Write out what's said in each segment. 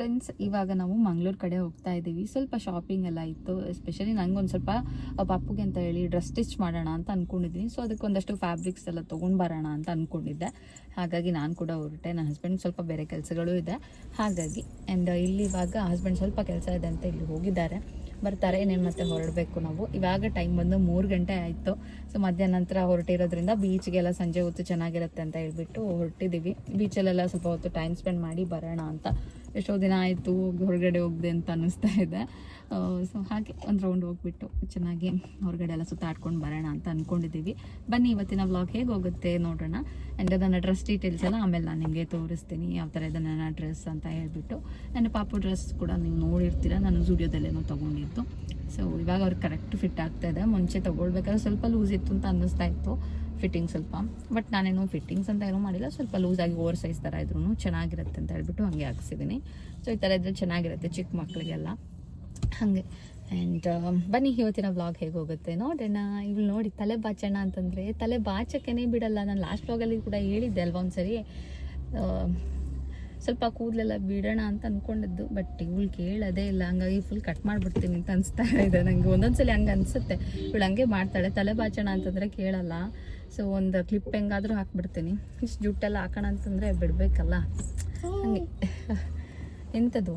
friends ಇವಾಗ ನಾವು ಮಂಗ್ಳೂರು ಕಡೆ ಹೋಗ್ತಾ ಇದ್ದೀವಿ ಸ್ವಲ್ಪ ಶಾಪಿಂಗ್ ಎಲ್ಲ ಇತ್ತು ಎಸ್ಪೆಷಲಿ ನಂಗೊಂದು ಸ್ವಲ್ಪ ಪಪ್ಪುಗೆ ಪಾಪುಗೆ ಅಂತ ಹೇಳಿ ಡ್ರೆಸ್ ಸ್ಟಿಚ್ ಮಾಡೋಣ ಅಂತ ಅಂದ್ಕೊಂಡಿದ್ದೀನಿ ಸೊ ಅದಕ್ಕೆ ಒಂದಷ್ಟು ಫ್ಯಾಬ್ರಿಕ್ಸ್ ಎಲ್ಲ ತೊಗೊಂಡು ಬರೋಣ ಅಂತ ಅಂದ್ಕೊಂಡಿದ್ದೆ ಹಾಗಾಗಿ ನಾನು ಕೂಡ ಹೊರಟೆ. ನನ್ನ ಹಸ್ಬೆಂಡ್ ಸ್ವಲ್ಪ ಬೇರೆ ಕೆಲಸಗಳು ಇದೆ. ಹಾಗಾಗಿ ಆ್ಯಂಡ್ ಇಲ್ಲಿ ಇವಾಗ ಹಸ್ಬೆಂಡ್ ಸ್ವಲ್ಪ ಕೆಲಸ ಇದೆ ಅಂತ ಇಲ್ಲಿ ಹೋಗಿದ್ದಾರೆ. ಬರ್ತಾರೆ ಏನೇನು ಮತ್ತೆ ಹೊರಡಬೇಕು ನಾವು. ಇವಾಗ ಟೈಮ್ ಬಂದು ಮೂರು ಗಂಟೆ ಆಯಿತು. ಸೊ ಮಧ್ಯಾಹ್ನ ನಂತರ ಹೊರಟಿರೋದ್ರಿಂದ ಬೀಚ್ಗೆಲ್ಲ ಸಂಜೆ ಹೊತ್ತು ಚೆನ್ನಾಗಿರುತ್ತೆ ಅಂತ ಹೇಳ್ಬಿಟ್ಟು ಹೊರಟಿದ್ದೀವಿ ಬೀಚಲ್ಲೆಲ್ಲ ಸ್ವಲ್ಪ ಹೊತ್ತು ಟೈಮ್ ಸ್ಪೆಂಡ್ ಮಾಡಿ ಬರೋಣ ಅಂತ ಎಷ್ಟೋ ದಿನ ಆಯಿತು ಹೊರಗಡೆ ಹೋಗಿದೆ ಅಂತ ಅನ್ನಿಸ್ತಾ ಇದೆ. ಸೊ ಹಾಗೆ ಒಂದು ರೌಂಡ್ ಹೋಗ್ಬಿಟ್ಟು ಚೆನ್ನಾಗಿ ಹೊರಗಡೆ ಎಲ್ಲ ಸುತ್ತಾಡ್ಕೊಂಡು ಬರೋಣ ಅಂತ ಅಂದ್ಕೊಂಡಿದ್ದೀವಿ ಬನ್ನಿ ಇವತ್ತಿನ ವ್ಲಾಗ್ ಹೇಗೆ ಹೋಗುತ್ತೆ ನೋಡೋಣ. ಆ್ಯಂಡ್ ಅದನ್ನು ಡ್ರೆಸ್ ಡೀಟೇಲ್ಸ್ ಎಲ್ಲ ಆಮೇಲೆ ನಾನು ನಿಮಗೆ ತೋರಿಸ್ತೀನಿ, ಯಾವ ಥರ ಇದೆ ನನ್ನ ಡ್ರೆಸ್ ಅಂತ ಹೇಳ್ಬಿಟ್ಟು. ನನ್ನ ಪಾಪು ಡ್ರೆಸ್ ಕೂಡ ನೀವು ನೋಡಿರ್ತೀರ, ನಾನು ಸ್ಟುಡಿಯೋದಲ್ಲೇನೋ ತೊಗೊಂಡಿತ್ತು ಸೊ ಇವಾಗ ಅವ್ರಿಗೆ ಕರೆಕ್ಟ್ ಫಿಟ್ ಆಗ್ತಾ ಇದೆ. ಮುಂಚೆ ತೊಗೊಳ್ಬೇಕಾದ್ರೆ ಸ್ವಲ್ಪ ಲೂಸ್ ಇತ್ತು ಅಂತ ಅನ್ನಿಸ್ತಾ ಇತ್ತು. ಫಿಟ್ಟಿಂಗ್ ಸ್ವಲ್ಪ. ಬಟ್ ನಾನೇನು ಫಿಟ್ಟಿಂಗ್ಸ್ ಅಂತ ಏನೂ ಮಾಡಿಲ್ಲ. ಸ್ವಲ್ಪ ಲೂಸಾಗಿ ಓವರ್ ಸೈಜ್ ಥರ ಇದ್ರೂ ಚೆನ್ನಾಗಿರುತ್ತೆ ಅಂತ ಹೇಳ್ಬಿಟ್ಟು ಹಾಗೆ ಹಾಕ್ಸಿದ್ದೀನಿ ಸೊ ಈ ಥರ ಇದ್ರೆ ಚೆನ್ನಾಗಿರುತ್ತೆ ಚಿಕ್ಕ ಮಕ್ಕಳಿಗೆಲ್ಲ ಹಾಗೆ. ಆ್ಯಂಡ್ ಬನ್ನಿ ಇವತ್ತಿನ ವ್ಲಾಗ್ ಹೇಗೆ ಹೋಗುತ್ತೆ ನೋಡೋಣ. ಇವಳು ನೋಡಿ ತಲೆ ಬಾಚೋಣ ಅಂತಂದರೆ ತಲೆ ಬಾಚಕ್ಕೇನೆ ಬಿಡಲ್ಲ. ನಾನು ಲಾಸ್ಟ್ ವ್ಲಾಗಲ್ಲಿ ಕೂಡ ಹೇಳಿದ್ದೆ ಅಲ್ವಾ ಒಂದ್ಸರಿ. ಸ್ವಲ್ಪ ಕೂದಲೆಲ್ಲ ಬಿಡೋಣ ಅಂತ ಅಂದ್ಕೊಂಡಿದ್ದು ಬಟ್ ಇವಳು ಕೇಳೋದೇ ಇಲ್ಲ. ಹಂಗಾಗಿ ಫುಲ್ ಕಟ್ ಮಾಡಿಬಿಡ್ತೀನಿ ಅಂತ ಅನಿಸ್ತಾ ಇದೆ. ನನಗೆ ಒಂದೊಂದ್ಸಲಿ ಹಂಗೆ ಅನಿಸುತ್ತೆ. ಇವಳು ಹಂಗೆ ಮಾಡ್ತಾಳೆ. ತಲೆ ಬಾಚೋಣ ಅಂತಂದರೆ ಕೇಳಲ್ಲ. ಸೊ ಒಂದು ಕ್ಲಿಪ್ ಹೆಂಗಾದರೂ ಹಾಕ್ಬಿಡ್ತೀನಿ. ಇಷ್ಟು ಜುಟ್ಟೆಲ್ಲ ಹಾಕೋಣ ಅಂತಂದರೆ ಬಿಡಬೇಕಲ್ಲ. ಹಂಗೆ. ಎಂಥದ್ದು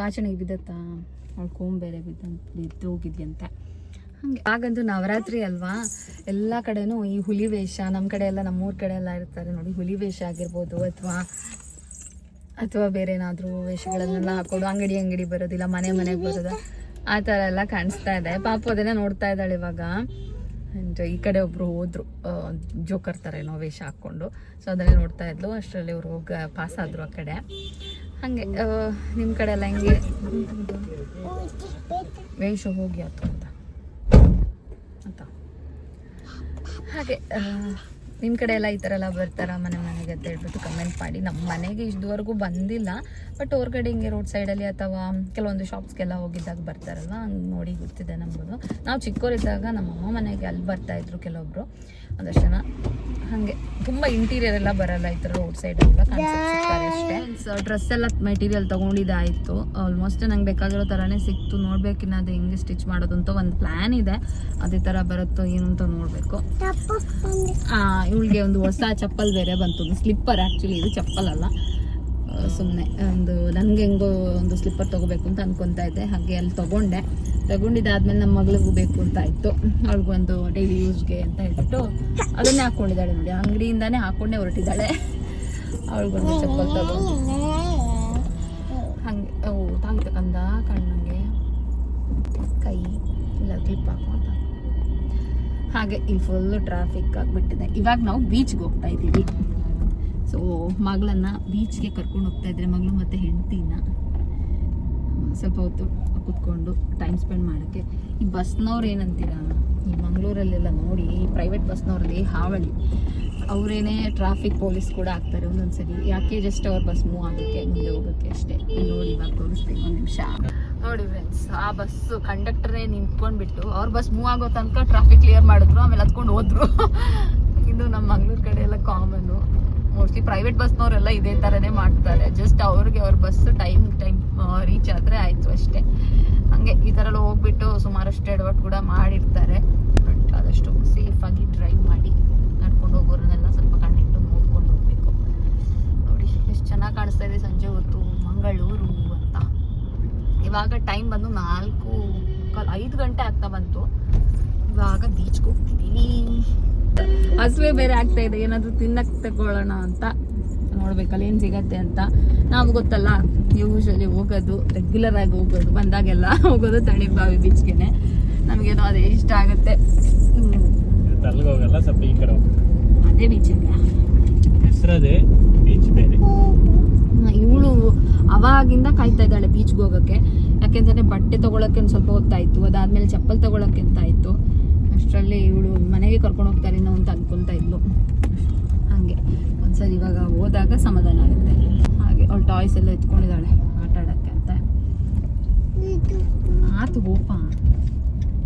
ಬಾಚಣಿಗೆ ಬಿದ್ದತ್ತಾ? ಅವಳು ಕೋಮ್ ಬೇರೆ ಬಿದ್ದ ಬಿದ್ದು ಹೋಗಿದ್ಯಂತೆ ಹಾಗೆ. ಹಾಗಂತೂ ನವರಾತ್ರಿ ಅಲ್ವಾ? ಎಲ್ಲ ಕಡೆನೂ ಈ ಹುಲಿ ವೇಷ ನಮ್ಮ ಕಡೆ ಎಲ್ಲ ನಮ್ಮೂರ ಕಡೆ ಎಲ್ಲ ಇರ್ತಾರೆ ನೋಡಿ, ಹುಲಿ ವೇಷ ಆಗಿರ್ಬೋದು ಅಥವಾ ಅಥವಾ ಬೇರೆ ಏನಾದರೂ ವೇಷಗಳನ್ನೆಲ್ಲ ಹಾಕೋದು ಅಂಗಡಿ ಅಂಗಡಿ ಬರೋದಿಲ್ಲ ಮನೆ ಮನೆಗೆ ಬರೋದು, ಆ ಥರ ಎಲ್ಲ ಕಾಣಿಸ್ತಾ ಇದೆ. ಪಾಪ ಅದನ್ನೇ ನೋಡ್ತಾ ಇದ್ದಾಳೆ ಇವಾಗ. ಈ ಕಡೆ ಒಬ್ಬರು ಹೋದ್ರು ಜೋಕರ್ ಥರ ಏನೋ ವೇಷ ಹಾಕ್ಕೊಂಡು. ಸೊ ಅದನ್ನೇ ನೋಡ್ತಾ ಇದ್ಲು. ಅಷ್ಟರಲ್ಲಿ ಅವ್ರು ಹೋಗಿ ಪಾಸ್ ಆದ್ರು ಆ ಕಡೆ. ಹಾಗೆ ನಿಮ್ಮ ಕಡೆ ಎಲ್ಲ ಹೆಂಗೆ? ವೇಷ ಹೋಗಿ ಅಂತ ಅಂತ. ಹಾಗೆ ನಿಮ್ಮ ಕಡೆ ಎಲ್ಲ ಈ ಥರ ಎಲ್ಲ ಬರ್ತಾರ ಮನೆ ಮನೆಗೆ ಅಂತ ಹೇಳ್ಬಿಟ್ಟು ಕಮೆಂಟ್ ಮಾಡಿ. ನಮ್ಮ ಮನೆಗೆ ಇದುವರೆಗೂ ಬಂದಿಲ್ಲ ಬಟ್ ಹೊರ್ಗಡೆ ಹಿಂಗೆ ರೋಡ್ ಸೈಡಲ್ಲಿ ಅಥವಾ ಕೆಲವೊಂದು ಶಾಪ್ಸ್ಗೆಲ್ಲ ಹೋಗಿದ್ದಾಗ ಬರ್ತಾರಲ್ವ? ಹಂಗೆ ನೋಡಿ ಗೊತ್ತಿದೆ ನಮಗೂ ನಾವು ಚಿಕ್ಕವರಿದ್ದಾಗ ನಮ್ಮ ಅಮ್ಮ ಮನೆಗೆ ಅಲ್ಲಿ ಬರ್ತಾ ಕೆಲವೊಬ್ಬರು ಕೆಲವೊಬ್ರು. ಒಂದಷ್ಟು ಜನ ಹಾಗೆ ತುಂಬ ಇಂಟೀರಿಯರ್ ಎಲ್ಲ ಬರಲ್ಲ ಈ ಥರ ರೋಡ್ ಸೈಡ್ ಎಲ್ಲ ಅಷ್ಟೇ. ಡ್ರೆಸ್ ಎಲ್ಲ ಮೆಟೀರಿಯಲ್ ತೊಗೊಂಡಿದ್ದಾಯಿತು ಆಲ್ಮೋಸ್ಟ್ ನಂಗೆ ಬೇಕಾಗಿರೋ ಥರನೇ ಸಿಕ್ತು. ನೋಡ್ಬೇಕಿನ್ನ ಅದು ಹೆಂಗೆ ಸ್ಟಿಚ್ ಮಾಡೋದು ಅಂತ ಒಂದು ಪ್ಲ್ಯಾನ್ ಇದೆ. ಅದೇ ಥರ ಬರುತ್ತೋ ಏನು ಅಂತ ನೋಡಬೇಕು. ಇವಳಿಗೆ ಒಂದು ಹೊಸ ಚಪ್ಪಲ್ ಬೇರೆ ಬಂತು. ಒಂದು ಸ್ಲಿಪ್ಪರ್ ಆ್ಯಕ್ಚುಲಿ ಇದು ಚಪ್ಪಲ್ ಅಲ್ಲ. ಸುಮ್ಮನೆ ಒಂದು ನನಗೆ ಹೆಂಗೋ ಒಂದು ಸ್ಲಿಪ್ಪರ್ ತೊಗೋಬೇಕು ಅಂತ ಅನ್ಕೊತಾ ಇದ್ದೆ. ಹಾಗೆ ಅಲ್ಲಿ ತೊಗೊಂಡೆ. ತಗೊಂಡಿದ್ದಾದ್ಮೇಲೆ ನಮ್ಮ ಮಗಳಿಗೂ ಬೇಕು ಅಂತ ಆಯಿತು ಅವಳಿಗೊಂದು ಡೈಲಿ ಯೂಸ್ಗೆ ಅಂತ ಹೇಳ್ಬಿಟ್ಟು ಅದನ್ನೇ ಹಾಕ್ಕೊಂಡಿದ್ದಾಳೆ ನೋಡಿ. ಅಂಗಡಿಯಿಂದಾನೇ ಹಾಕ್ಕೊಂಡೇ ಹೊರಟಿದ್ದಾಳೆ. ಅವಳಿಗೊಂದು ಚಪ್ಪಲ್ ತಗೊಂಡು. ಹಾಗೆ ಇಲ್ಲಿ ಫುಲ್ ಟ್ರಾಫಿಕ್ ಆಗಿಬಿಟ್ಟಿದೆ. ಇವಾಗ ನಾವು ಬೀಚ್ಗೆ ಹೋಗ್ತಾ ಇದ್ದೀವಿ. ಸೊ ಮಗಳನ್ನ ಬೀಚ್ಗೆ ಕರ್ಕೊಂಡು ಹೋಗ್ತಾ ಇದ್ರೆ ಮಗಳು ಮತ್ತು ಹೆಂಡತಿನ? ಸ್ವಲ್ಪ ಹೊತ್ತು ಕುತ್ಕೊಂಡು ಟೈಮ್ ಸ್ಪೆಂಡ್ ಮಾಡೋಕ್ಕೆ. ಈ ಬಸ್ನವ್ರು ಏನಂತೀರಾ? ಈ ಮಂಗಳೂರಲ್ಲೆಲ್ಲ ನೋಡಿ, ಈ ಪ್ರೈವೇಟ್ ಬಸ್ನವ್ರಲ್ಲಿ ಹಾವಳಿ. ಅವರೇನೇ ಟ್ರಾಫಿಕ್ ಪೊಲೀಸ್ ಕೂಡ ಆಗ್ತಾರೆ ಒಂದೊಂದ್ಸರಿ. ಯಾಕೆ ಜಸ್ಟ್ ಅವ್ರ ಬಸ್ ಮೂವ್ ಆಗೋಕ್ಕೆ, ಮುಂದೆ ಹೋಗೋಕ್ಕೆ ಅಷ್ಟೇ. ನೋಡಿ, ಇವಾಗ ತೋರಿಸ್ತೀನಿ ಒಂದು ನಿಮಿಷ. ನೋಡಿ ಫ್ರೆಂಡ್ಸ್ ಆ ಬಸ್ ಕಂಡಕ್ಟರೇ ನಿಂತ್ಕೊಂಡ್ಬಿಟ್ಟು, ಅವ್ರ ಬಸ್ ಮೂವ್ ಆಗೋ ತನಕ ಟ್ರಾಫಿಕ್ ಕ್ಲಿಯರ್ ಮಾಡಿದ್ರು, ಆಮೇಲೆ ಹತ್ಕೊಂಡು ಹೋದ್ರು. ಇದು ನಮ್ಮ ಮಂಗಳೂರು ಕಡೆ ಎಲ್ಲ ಕಾಮನ್ನು ಮೋಸ್ಟ್ಲಿ ಪ್ರೈವೇಟ್ ಬಸ್ನವರೆಲ್ಲ ಇದೇ ಥರನೇ ಮಾಡ್ತಾರೆ. ಜಸ್ಟ್ ಅವ್ರಿಗೆ ಅವ್ರ ಬಸ್ ಟೈಮ್ ಟೈಮ್ ರೀಚ್ ಆದರೆ ಆಯಿತು ಅಷ್ಟೇ. ಹಂಗೆ ಈ ಥರ ಎಲ್ಲ ಹೋಗ್ಬಿಟ್ಟು ಸುಮಾರಷ್ಟು ಎಡವಟ್ಟು ಕೂಡ ಮಾಡಿರ್ತಾರೆ. ಬಟ್ ಆದಷ್ಟು ಸೇಫಾಗಿ ಡ್ರೈವ್ ಮಾಡಿ ನಡ್ಕೊಂಡು ಹೋಗೋರನ್ನೆಲ್ಲ ಸ್ವಲ್ಪ ಕಣ್ಣಿಟ್ಟು ನೋಡ್ಕೊಂಡು ಹೋಗ್ಬೇಕು. ನೋಡಿ, ಎಷ್ಟು ಚೆನ್ನಾಗಿ ಕಾಣಿಸ್ತಾ ಇದೆ ಸಂಜೆ ಹೊತ್ತು ಮಂಗಳೂರು. ಇವಾಗ ಟೈಮ್ ಬಂದು ನಾಲ್ಕು ಕಾಲ್ ಐದು ಗಂಟೆ ಆಗ್ತಾ ಬಂತು. ಇವಾಗ ಬೀಚ್ಗೆ ಹೋಗ್ತಿದ್ದೀನಿ ಹಸುವೆ ಬೇರೆ ಆಗ್ತಾ ಇದೆ ಏನಾದರೂ ತಿನ್ನಕ್ಕೆ ತಗೊಳ್ಳೋಣ ಅಂತ ನೋಡ್ಬೇಕಲ್ಲ ಏನು ಸಿಗತ್ತೆ ಅಂತ. ನಾವು ಗೊತ್ತಲ್ಲ ಯೂಶಲಿ ಹೋಗೋದು ರೆಗ್ಯುಲರ್ ಆಗಿ ಹೋಗೋದು ಬಂದಾಗೆಲ್ಲ ಹೋಗೋದು ತಣಿಬಾವಿ ಬೀಚ್ಗೆನೆ ನಮಗೇನೋ ಅದೇ ಇಷ್ಟ ಆಗುತ್ತೆ. ಹ್ಮ್. ಹೋಗಲ್ಲ ಸ್ವಲ್ಪ ಈ ಕಡೆ ಹೋಗ್ಬೇಕು. ಅದೇ ಬೀಚಿಗೆ ಹೆಸರದೇ ಬೀಚ್ ಇವಳು ಅವಾಗಿಂದ ಕಾಯ್ತಾ ಇದ್ದಾಳೆ ಬೀಚ್ಗೆ ಹೋಗೋಕ್ಕೆ. ಯಾಕೆಂದ್ರೆ ಬಟ್ಟೆ ತಗೊಳಕ್ಕೆ ಒಂದು ಸ್ವಲ್ಪ ಹೊತ್ತಾಯ್ತು ಅದಾದ್ಮೇಲೆ ಚಪ್ಪಲ್ ತಗೊಳಕ್ಕೆ ಅಂತ ಅಷ್ಟರಲ್ಲಿ ಇವಳು ಮನೆಗೆ ಕರ್ಕೊಂಡು ಹೋಗ್ತಾರೇನೋ ಅಂತ ಅನ್ಕೊಂತ ಇದ್ಲು. ಹಾಗೆ. ಒಂದ್ಸರಿ ಇವಾಗ ಹೋದಾಗ ಸಮಾಧಾನ ಆಗುತ್ತೆ. ಹಾಗೆ ಅವಳು ಟಾಯ್ಸ್ ಎಲ್ಲ ಎತ್ಕೊಂಡಿದ್ದಾಳೆ ಆಟ ಆಡೋಕ್ಕೆ ಅಂತ. ಆತು ಗೋಪ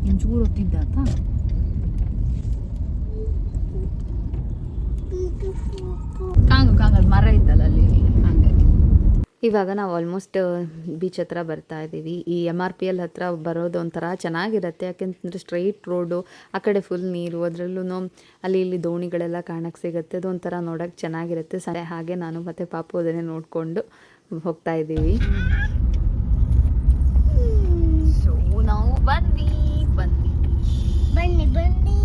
ಇಂಚೂರು ಹೊತ್ತಿದ್ದಾತ ಕಾಂಗು ಕಾಂಗಲ್ ಇವಾಗ ನಾವು ಆಲ್ಮೋಸ್ಟ್ ಬೀಚ್ ಹತ್ರ ಬರ್ತಾ ಇದ್ದೀವಿ. ಈ ಎಂ ಆರ್ ಪಿ ಎಲ್ ಹತ್ರ ಬರೋದು ಒಂಥರ ಚೆನ್ನಾಗಿರುತ್ತೆ. ಯಾಕೆಂತಂದರೆ ಸ್ಟ್ರೈಟ್ ರೋಡು ಆ ಕಡೆ ಫುಲ್ ನೀರು ಅದರಲ್ಲೂ ಅಲ್ಲಿ ಇಲ್ಲಿ ದೋಣಿಗಳೆಲ್ಲ ಕಾಣಕ್ಕೆ ಸಿಗುತ್ತೆ. ಅದು ಒಂಥರ ನೋಡೋಕ್ಕೆ ಚೆನ್ನಾಗಿರುತ್ತೆ. ಸರಿ ಹಾಗೆ ನಾನು ಮತ್ತು ಪಾಪು ಅದನ್ನೇ ನೋಡಿಕೊಂಡು ಹೋಗ್ತಾ ಇದ್ದೀವಿ. ಸೊ ನಾವು ಬಂದಿ ಬಂದ್ವಿ ಬನ್ನಿ ಬನ್ನಿ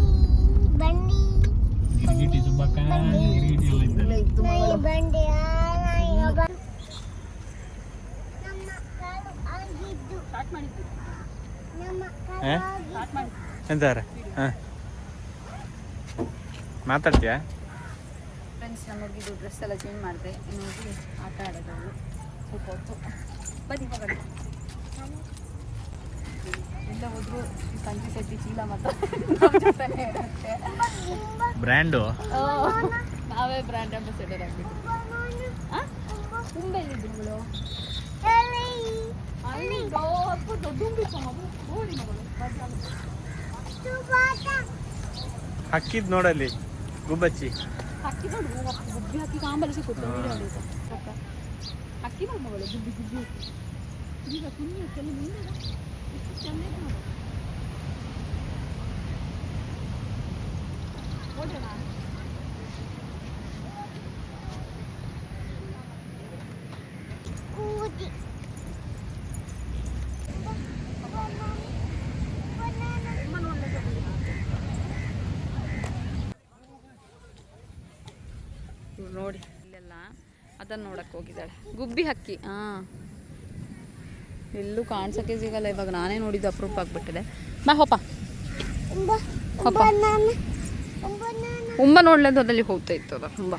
ಬನ್ನಿ. ಗಿರಿಗಿಟಿ ಸುಬ್ಬಕ್ಕ ಗಿರಿಗಿಟಿ ಎಲ್ಲ ಇದ್ದಾರೆ ನಾಯಿ ಬಂಡೆ ಆ ನಾಯಿಯ ಬ- ನಮ್ಮ ಕಾಲು ಆಗಿದ್ದು ನಮ್ಮ ಏ? ಕಾಲು ಆಗಿದ್ದು ಎಂತಾರೆ ಹಾಂ? ಮಾತಾಡ್ತೀಯಾ? ಫ್ರೆಂಡ್ಸ್ ನಮ್ಮ ಹುಡುಗಿದು ಡ್ರೆಸ್ ಎಲ್ಲ ಚೇಂಜ್ ಮಾಡಿದೆ. ಇನ್ನು ಹೋಗಿ ಆಟ ಆಡೋದು. ಸ್ವಲ್ಪ ಹೊತ್ತು. ಬನ್ನಿ ಹೋಗೋಣ. ಎಲ್ಲ ಹೋದ್ರು ಸಂಜೆ ಸೆಟ್ಟಿ ಚೀಲ ಮತ್ತು ಬ್ರ್ಯಾಂಡು? ನಾವೇ ಬ್ರ್ಯಾಂಡ್ ಅಂಬಾಸಿಡರ್ ಆಗ್ಬಿಟ್ಟು ತುಂಬೆ ಇಲ್ಲಿದ್ದು ಎಲ್ಲಿ? ದೊಡ್ಡ ಉಂಬಿಟ್ಟು ಮಗು ಓಡಿ ಮಗಳು ಸುಬಾಟ. ಹಕ್ಕಿದ್ ನೋಡಲ್ಲಿ ಗುಬ್ಬಚ್ಚಿ. ಅಕ್ಕಿ ನೋಡು ಗುಬ್ಬಿ ಹಾಕಿ ಕಾಂಬಲ್ಲಿ ಸಿಕ್ಕುತ್ತೆ ವಿಡಿಯೋ ಹೊಡೆಯುತ್ತೆ ಸಾಕ ಅಕ್ಕಿ ನೋಡು ಮಗಳು ಗುಬ್ಬಿ ಗುಬ್ಬಿ ಈಗ ಕುഞ്ഞു ಕೆಲ ಮುಂದೆ ಎಷ್ಟು ಚಂದ ಇದೆ ನೋಡು. ಓಡೋಣ ಕೂದಿ. ನೋಡಿ. ಇಲ್ಲೆಲ್ಲ ಅದನ್ನು ನೋಡಕ್ಕೆ ಹೋಗಿದ್ದಾಳೆ. ಗುಬ್ಬಿ ಹಕ್ಕಿ ಹಾಂ ಎಲ್ಲೂ ಕಾಣ್ಸಕ್ಕೆ ಸಿಗಲ್ಲ ಇವಾಗ ನಾನೇ ನೋಡಿದ್ದು ಅಪ್ರೂಪ್ ಆಗಿಬಿಟ್ಟಿದೆ. ಬಾ ಹೋಪ. ಉಂಬ. ಪಾಪ. ಬನಾನ. ಬನಾನ. ಉಂಬ ನೋಡ್ಲೇದು ಅದಲ್ಲಿ ಹೋಗ್ತಾ ಇತ್ತು ಅದ ತುಂಬ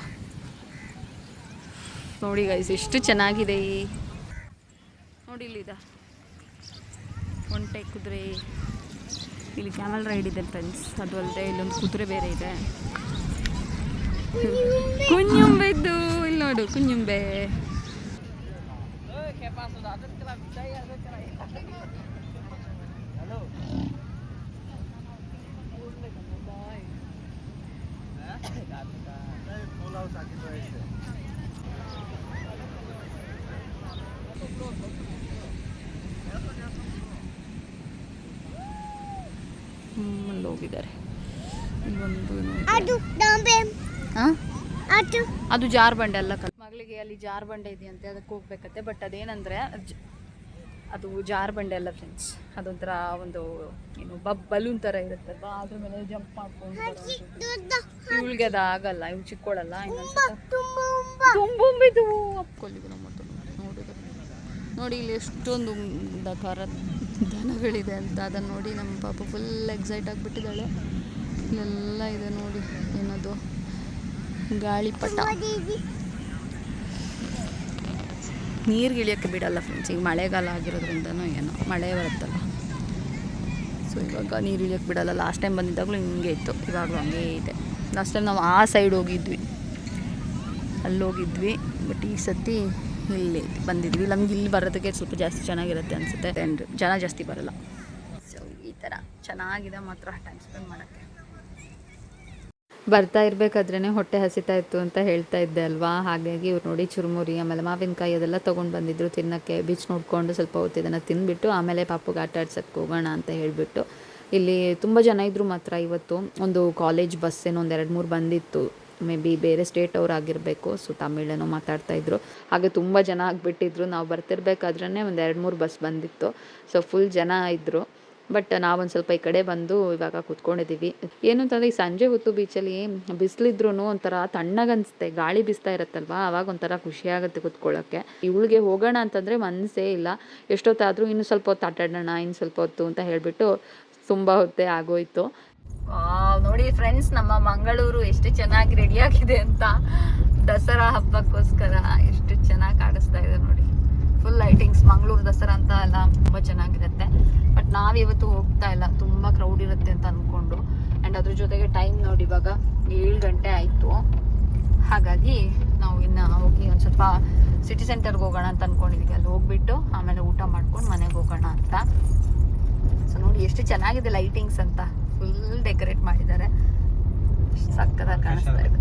ನೋಡಿ ಗೈಸ್ ಎಷ್ಟು ಚೆನ್ನಾಗಿದೆ ಈ. ನೋಡಿ ಇಲ್ಲಿದ ಒಂಟೆ ಕುದುರೆ. ಇಲ್ಲಿ ಕ್ಯಾಮಲ್ ರೈಡ್ ಇದೆ ಫ್ರೆಂಡ್ಸ್ ಅದು ಅಲ್ಲದೆ ಇಲ್ಲೊಂದು ಕುದುರೆ ಬೇರೆ ಇದೆ. കുഞ്ഞുമ്പേതു ഇല്ലോട് കുഞ്ഞുമ്പേ लोग इधर है ಅದು ಜಾರ್ ಬಂಡೆ ಅಲ್ಲ ಕಲ್ ಮಗಳಿಗೆ ಅಲ್ಲಿ ಜಾರ್ ಬಂಡೆ ಇದೆಯಂತೆ ಅದಕ್ಕೆ ಹೋಗ್ಬೇಕತ್ತೆ ಬಟ್ ಅದೇನಂದ್ರೆ ಅದು ಜಾರ್ ಬಂಡೆ ಅಲ್ಲ ಫ್ರೆಂಡ್ಸ್ ಅದೊಂಥರ ಒಂದು ಏನು ಬಬ್ ಬಲೂನ್ ಥರ ಇರುತ್ತಲ್ವಾ ಅದ್ರ ಮೇಲೆ ಜಂಪ್ ಮಾಡ್ಕೊಂಡು ಇವಳಿಗೆ ಅದು ಆಗಲ್ಲ ಇವ್ ಉಂಬ. ತುಂಬುಂಬಿದು ನೋಡಿದ್ರು. ನೋಡಿ ಇಲ್ಲಿ ಎಷ್ಟೊಂದು ದಕಾರ ದನಗಳಿದೆ ಅಂತ. ಅದನ್ನು ನೋಡಿ ನಮ್ಮ ಪಾಪ ಫುಲ್ ಎಕ್ಸೈಟ್ ಆಗಿಬಿಟ್ಟಿದ್ದಾಳೆ. ಇಲ್ಲೆಲ್ಲ ಇದೆ ನೋಡಿ ಏನದು. ಗಾಳಿಪಟ. ನೀರು ನೀರಿಗೆ ಇಳಿಯೋಕ್ಕೆ ಬಿಡಲ್ಲ ಫ್ರೆಂಡ್ಸ್ ಈಗ ಮಳೆಗಾಲ ಆಗಿರೋದ್ರಿಂದನೂ ಏನೋ, ಮಳೆ ಬರುತ್ತಲ್ಲ. ಸೊ ಇವಾಗ ನೀರು ಇಳಿಯೋಕ್ಕೆ ಬಿಡಲ್ಲ. ಲಾಸ್ಟ್ ಟೈಮ್ ಬಂದಿದ್ದಾಗಲೂ ಹಿಂಗೆ ಇತ್ತು. ಇವಾಗಲೂ ಹಂಗೆ ಇದೆ. ಲಾಸ್ಟ್ ಟೈಮ್ ನಾವು ಆ ಸೈಡ್ ಹೋಗಿದ್ವಿ. ಅಲ್ಲಿ ಹೋಗಿದ್ವಿ ಬಟ್ ಈ ಸತಿ ಇಲ್ಲಿ ಬಂದಿದ್ವಿ. ನಮ್ಗೆ ಇಲ್ಲಿ ಬರೋದಕ್ಕೆ ಸ್ವಲ್ಪ ಜಾಸ್ತಿ ಚೆನ್ನಾಗಿರುತ್ತೆ ಅನಿಸುತ್ತೆ. ಜನ ಜಾಸ್ತಿ ಬರಲ್ಲ. ಸೊ ಈ ಥರ ಚೆನ್ನಾಗಿದೆ ಮಾತ್ರ ಟೈಮ್ ಸ್ಪೆಂಡ್ ಮಾಡೋಕ್ಕೆ. ಬರ್ತಾ ಇರಬೇಕಾದ್ರೇ ಹೊಟ್ಟೆ ಹಸಿತಾ ಇತ್ತು ಅಂತ ಹೇಳ್ತಾ ಇದ್ದೆ ಅಲ್ವಾ? ಹಾಗಾಗಿ ಇವ್ರು ನೋಡಿ ಚುರುಮುರಿ, ಆಮೇಲೆ ಮಾವಿನಕಾಯಿ ಅದೆಲ್ಲ ತೊಗೊಂಡು ಬಂದಿದ್ರು ತಿನ್ನೋಕ್ಕೆ. ಬೀಚ್ ನೋಡಿಕೊಂಡು ಸ್ವಲ್ಪ ಹೊತ್ತು ಇದನ್ನು ತಿಂದುಬಿಟ್ಟು ಆಮೇಲೆ ಪಾಪುಗೆ ಆಟ ಆಡ್ಸೋಕ್ಕೆ ಹೋಗೋಣ ಅಂತ ಹೇಳಿಬಿಟ್ಟು. ಇಲ್ಲಿ ತುಂಬ ಜನ ಇದ್ದರು ಮಾತ್ರ ಇವತ್ತು. ಒಂದು ಕಾಲೇಜ್ ಬಸ್ ಏನೋ ಒಂದು ಎರಡು ಮೂರು ಬಂದಿತ್ತು. ಮೇ ಬಿ ಬೇರೆ ಸ್ಟೇಟ್ ಅವ್ರು ಆಗಿರಬೇಕು ಸೊ ತಮಿಳೇನೋ ಮಾತಾಡ್ತಾ ಇದ್ರು. ಹಾಗೆ ತುಂಬ ಜನ ಆಗಿಬಿಟ್ಟಿದ್ರು. ನಾವು ಬರ್ತಿರ್ಬೇಕಾದ್ರೇ ಒಂದು ಎರಡು ಮೂರು ಬಸ್ ಬಂದಿತ್ತು. ಸೊ ಫುಲ್ ಜನ ಇದ್ದರು ಬಟ್ ನಾವೊಂದು ಸ್ವಲ್ಪ ಈ ಕಡೆ ಬಂದು ಇವಾಗ ಕೂತ್ಕೊಂಡಿದ್ದೀವಿ. ಏನು ಅಂತಂದರೆ ಈ ಸಂಜೆ ಹೊತ್ತು ಬೀಚಲ್ಲಿ ಬಿಸಿಲಿದ್ರೂ ಒಂಥರ ತಣ್ಣಗನ್ಸುತ್ತೆ. ಗಾಳಿ ಬೀಸ್ತಾ ಇರುತ್ತಲ್ವಾ? ಅವಾಗ ಒಂಥರ ಖುಷಿಯಾಗುತ್ತೆ ಕೂತ್ಕೊಳ್ಳೋಕ್ಕೆ ಇವಳಿಗೆ ಹೋಗೋಣ ಅಂತಂದರೆ ಮನಸ್ಸೇ ಇಲ್ಲ. ಎಷ್ಟೊತ್ತಾದರೂ ಇನ್ನು ಸ್ವಲ್ಪ ಹೊತ್ತು ಆಟಾಡೋಣ, ಇನ್ನು ಸ್ವಲ್ಪ ಹೊತ್ತು ಅಂತ ಹೇಳಿಬಿಟ್ಟು ತುಂಬ ಹೊತ್ತೇ ಆಗೋಯ್ತು. ನೋಡಿ ಫ್ರೆಂಡ್ಸ್ ನಮ್ಮ ಮಂಗಳೂರು ಎಷ್ಟು ಚೆನ್ನಾಗಿ ರೆಡಿಯಾಗಿದೆ ಅಂತ. ದಸರಾ ಹಬ್ಬಕ್ಕೋಸ್ಕರ ಎಷ್ಟು ಚೆನ್ನಾಗಿ ಕಾಣಿಸ್ತಾ ಇದೆ ನೋಡಿ. ಫುಲ್ ಲೈಟಿಂಗ್ಸ್ ಮಂಗಳೂರು ದಸರಾ ಅಂತ ಎಲ್ಲ ತುಂಬ ಚೆನ್ನಾಗಿರುತ್ತೆ. ಬಟ್ ನಾವಿವತ್ತು ಹೋಗ್ತಾ ಇಲ್ಲ. ತುಂಬ ಕ್ರೌಡ್ ಇರುತ್ತೆ ಅಂತ ಅಂದ್ಕೊಂಡು ಆ್ಯಂಡ್ ಅದ್ರ ಜೊತೆಗೆ ಟೈಮ್ ನೋಡಿ ಇವಾಗ ಏಳು ಗಂಟೆ ಆಯಿತು. ಹಾಗಾಗಿ ನಾವು ಇನ್ನು ಹೋಗಿ ಒಂದು ಸ್ವಲ್ಪ ಸಿಟಿ ಸೆಂಟರ್ಗೆ ಹೋಗೋಣ ಅಂತ ಅಂದ್ಕೊಂಡಿದ್ದೀವಿ ಅಲ್ಲಿ ಹೋಗ್ಬಿಟ್ಟು ಆಮೇಲೆ ಊಟ ಮಾಡ್ಕೊಂಡು ಮನೆಗೆ ಹೋಗೋಣ ಅಂತ. ಸೊ ನೋಡಿ ಎಷ್ಟು ಚೆನ್ನಾಗಿದೆ ಲೈಟಿಂಗ್ಸ್ ಅಂತ. ಫುಲ್ ಡೆಕೋರೇಟ್ ಮಾಡಿದ್ದಾರೆ. ಸಕ್ಕದಾಗಿ ಕಾಣಿಸ್ತಾ ಇದೆ.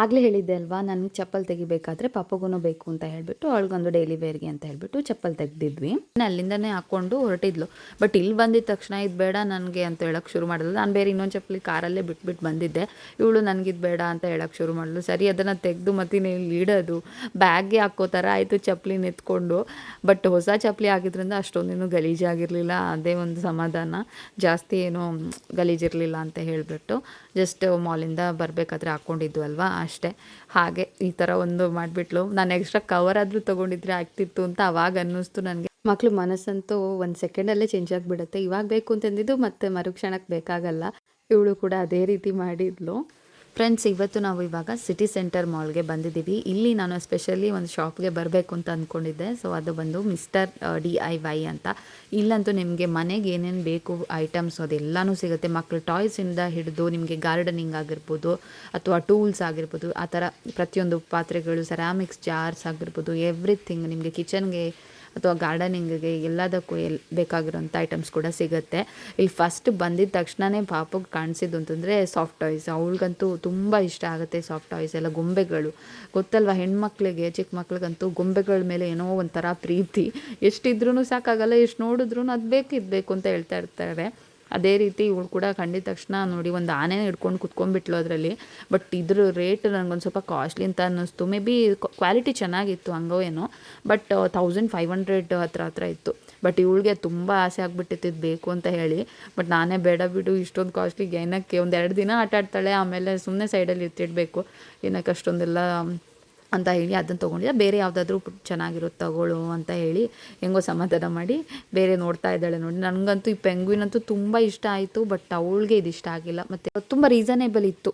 ಆಗಲೇ ಹೇಳಿದ್ದೆ ಅಲ್ವಾ, ನನಗೆ ಚಪ್ಪಲ್ ತೆಗಿಬೇಕಾದ್ರೆ ಪಾಪಗೂ ಬೇಕು ಅಂತ ಹೇಳಿಬಿಟ್ಟು ಅವಳಿಗೊಂದು ಡೈಲಿ ವೇರ್ಗೆ ಅಂತ ಹೇಳಿಬಿಟ್ಟು ಚಪ್ಪಲ್ ತೆಗ್ದಿದ್ವಿ. ನಾನು ಅಲ್ಲಿಂದನೇ ಹಾಕ್ಕೊಂಡು ಹೊರಟಿದ್ಲು. ಬಟ್ ಇಲ್ಲಿ ಬಂದಿದ ತಕ್ಷಣ ಇದು ಬೇಡ ನನಗೆ ಅಂತ ಹೇಳೋಕ್ಕೆ ಶುರು ಮಾಡಿದ್ಲು. ನಾನು ಬೇರೆ ಇನ್ನೊಂದು ಚಪ್ಪಲಿ ಕಾರಲ್ಲೇ ಬಿಟ್ಬಿಟ್ಟು ಬಂದಿದ್ದೆ. ಇವಳು ನನಗಿದು ಬೇಡ ಅಂತ ಹೇಳೋಕ್ಕೆ ಶುರು ಮಾಡಿದ್ಲು. ಸರಿ, ಅದನ್ನು ತೆಗೆದು ಮತ್ತೆ ಇಲ್ಲಿ ಇಡೋದು? ಬ್ಯಾಗ್ಗೆ ಹಾಕೋ ಥರ ಆಯಿತು ಚಪ್ಪಲಿ ನೆತ್ಕೊಂಡು. ಬಟ್ ಹೊಸ ಚಪ್ಪಲಿ ಆಗಿದ್ರಿಂದ ಅಷ್ಟೊಂದೇನು ಗಲೀಜಾಗಿರಲಿಲ್ಲ. ಅದೇ ಒಂದು ಸಮಾಧಾನ. ಜಾಸ್ತಿ ಏನು ಗಲೀಜಿರಲಿಲ್ಲ ಅಂತ ಹೇಳಿಬಿಟ್ಟು ಜಸ್ಟ್ ಮಾಲಿಂದ ಬರಬೇಕಾದ್ರೆ ಹಾಕ್ಕೊಂಡಿದ್ದು ಅಲ್ವಾ? ಅಷ್ಟೇ. ಹಾಗೆ ಈ ಥರ ಒಂದು ಮಾಡಿಬಿಟ್ಲು. ನಾನು ಎಕ್ಸ್ಟ್ರಾ ಕವರ್ ಆದರೂ ತೊಗೊಂಡಿದ್ರೆ ಆಗ್ತಿತ್ತು ಅಂತ ಅವಾಗ ಅನ್ನಿಸ್ತು ನನಗೆ. ಮಕ್ಕಳು ಮನಸ್ಸಂತೂ ಒಂದು ಸೆಕೆಂಡಲ್ಲೇ ಚೇಂಜ್ ಆಗಿಬಿಡುತ್ತೆ. ಇವಾಗ ಬೇಕು ಅಂತಂದಿದ್ದು ಮತ್ತೆ ಮರುಕ್ಷಣಕ್ಕೆ ಬೇಕಾಗಲ್ಲ. ಇವಳು ಕೂಡ ಅದೇ ರೀತಿ ಮಾಡಿದ್ಲು. ಫ್ರೆಂಡ್ಸ್ ಇವತ್ತು ನಾವು ಇವಾಗ ಸಿಟಿ ಸೆಂಟರ್ ಮಾಲ್ಗೆ ಬಂದಿದ್ದೀವಿ. ಇಲ್ಲಿ ನಾನು ಎಸ್ಪೆಷಲಿ ಒಂದು ಶಾಪ್ಗೆ ಬರಬೇಕು ಅಂತ ಅಂದ್ಕೊಂಡಿದ್ದೆ ಸೊ ಅದು ಬಂದು ಮಿಸ್ಟರ್ ಡಿ ಐ ವೈ ಅಂತ. ಇಲ್ಲಂತೂ ನಿಮಗೆ ಮನೆಗೆ ಏನೇನು ಬೇಕು ಐಟಮ್ಸ್ ಅದೆಲ್ಲನೂ ಸಿಗುತ್ತೆ. ಮಕ್ಕಳು ಟಾಯ್ಸಿಂದ ಹಿಡಿದು ನಿಮಗೆ ಗಾರ್ಡನಿಂಗ್ ಆಗಿರ್ಬೋದು ಅಥವಾ ಟೂಲ್ಸ್ ಆಗಿರ್ಬೋದು, ಆ ಥರ ಪ್ರತಿಯೊಂದು ಪಾತ್ರೆಗಳು ಸೆರಾಮಿಕ್ಸ್ ಜಾರ್ಸ್ ಆಗಿರ್ಬೋದು ಎವ್ರಿಥಿಂಗ್ ನಿಮಗೆ ಕಿಚನ್ಗೆ ಅಥವಾ ಗಾರ್ಡನಿಂಗಿಗೆ ಎಲ್ಲದಕ್ಕೂ ಎಲ್ ಬೇಕಾಗಿರೋಂಥ ಐಟಮ್ಸ್ ಕೂಡ ಸಿಗುತ್ತೆ. ಇಲ್ಲಿ ಫಸ್ಟ್ ಬಂದಿದ್ದ ತಕ್ಷಣವೇ ಪಾಪಗೆ ಕಾಣಿಸಿದ್ದು ಅಂತಂದರೆ ಸಾಫ್ಟ್ ಟಾಯ್ಸ್ ಅವಳಿಗಂತೂ ತುಂಬ ಇಷ್ಟ ಆಗುತ್ತೆ ಸಾಫ್ಟ್ ಟಾಯ್ಸ್ ಎಲ್ಲ, ಗೊಂಬೆಗಳು. ಗೊತ್ತಲ್ವ, ಹೆಣ್ಮಕ್ಳಿಗೆ, ಚಿಕ್ಕ ಮಕ್ಳಿಗಂತೂ ಗೊಂಬೆಗಳ ಮೇಲೆ ಏನೋ ಒಂಥರ ಪ್ರೀತಿ. ಎಷ್ಟಿದ್ರೂ ಸಾಕಾಗಲ್ಲ, ಎಷ್ಟು ನೋಡಿದ್ರೂ ಅದು ಬೇಕು ಇದು ಬೇಕು ಅಂತ ಹೇಳ್ತಾ ಇರ್ತಾರೆ. ಅದೇ ರೀತಿ ಇವಳು ಕೂಡ ಕಂಡಿದ ತಕ್ಷಣ ನೋಡಿ ಒಂದು ಆನೆ ಹಿಡ್ಕೊಂಡು ಕುತ್ಕೊಂಡ್ಬಿಟ್ಲು ಅದರಲ್ಲಿ. ಬಟ್ ಇದ್ರ ರೇಟ್ ನನಗೊಂದು ಸ್ವಲ್ಪ ಕಾಸ್ಟ್ಲಿ ಅಂತ ಅನ್ನಿಸ್ತು. ಮೇ ಬಿ ಕ್ವಾಲಿಟಿ ಚೆನ್ನಾಗಿತ್ತು ಹಂಗೋ ಏನೋ. ಬಟ್ ತೌಸಂಡ್ ಫೈವ್ ಹಂಡ್ರೆಡ್ ಹತ್ರ ಹತ್ರ ಇತ್ತು. ಬಟ್ ಇವಳಿಗೆ ತುಂಬ ಆಸೆ ಆಗಿಬಿಟ್ಟಿತ್ತು ಇದು ಬೇಕು ಅಂತ ಹೇಳಿ. ಬಟ್ ನಾನೇ ಬೇಡ ಬಿಡು, ಇಷ್ಟೊಂದು ಕಾಸ್ಟ್ಲಿ ಏನಕ್ಕೆ ಒಂದು ಎರಡು ದಿನ ಆಟ ಆಡ್ತಾಳೆ ಆಮೇಲೆ ಸುಮ್ಮನೆ ಸೈಡಲ್ಲಿ ಎತ್ತಿಡಬೇಕು ಏನಕ್ಕೆ ಅಷ್ಟೊಂದೆಲ್ಲ ಅಂತ ಹೇಳಿ ಅದನ್ನು ತೊಗೊಂಡಿದ್ದೆ. ಬೇರೆ ಯಾವುದಾದ್ರೂ ಚೆನ್ನಾಗಿರುತ್ತೆ ತಗೊಳ್ಳೋ ಅಂತ ಹೇಳಿ ಹೆಂಗೋ ಸಮಾಧಾನ ಮಾಡಿ ಬೇರೆ ನೋಡ್ತಾ ಇದ್ದಾಳೆ ನೋಡಿ. ನನಗಂತೂ ಈ ಪೆಂಗ್ವಿನ್ ಅಂತೂ ತುಂಬ ಇಷ್ಟ ಆಯಿತು, ಬಟ್ ಅವಳಿಗೆ ಇದು ಇಷ್ಟ ಆಗಿಲ್ಲ. ಮತ್ತು ತುಂಬ ರೀಸನೇಬಲ್ ಇತ್ತು.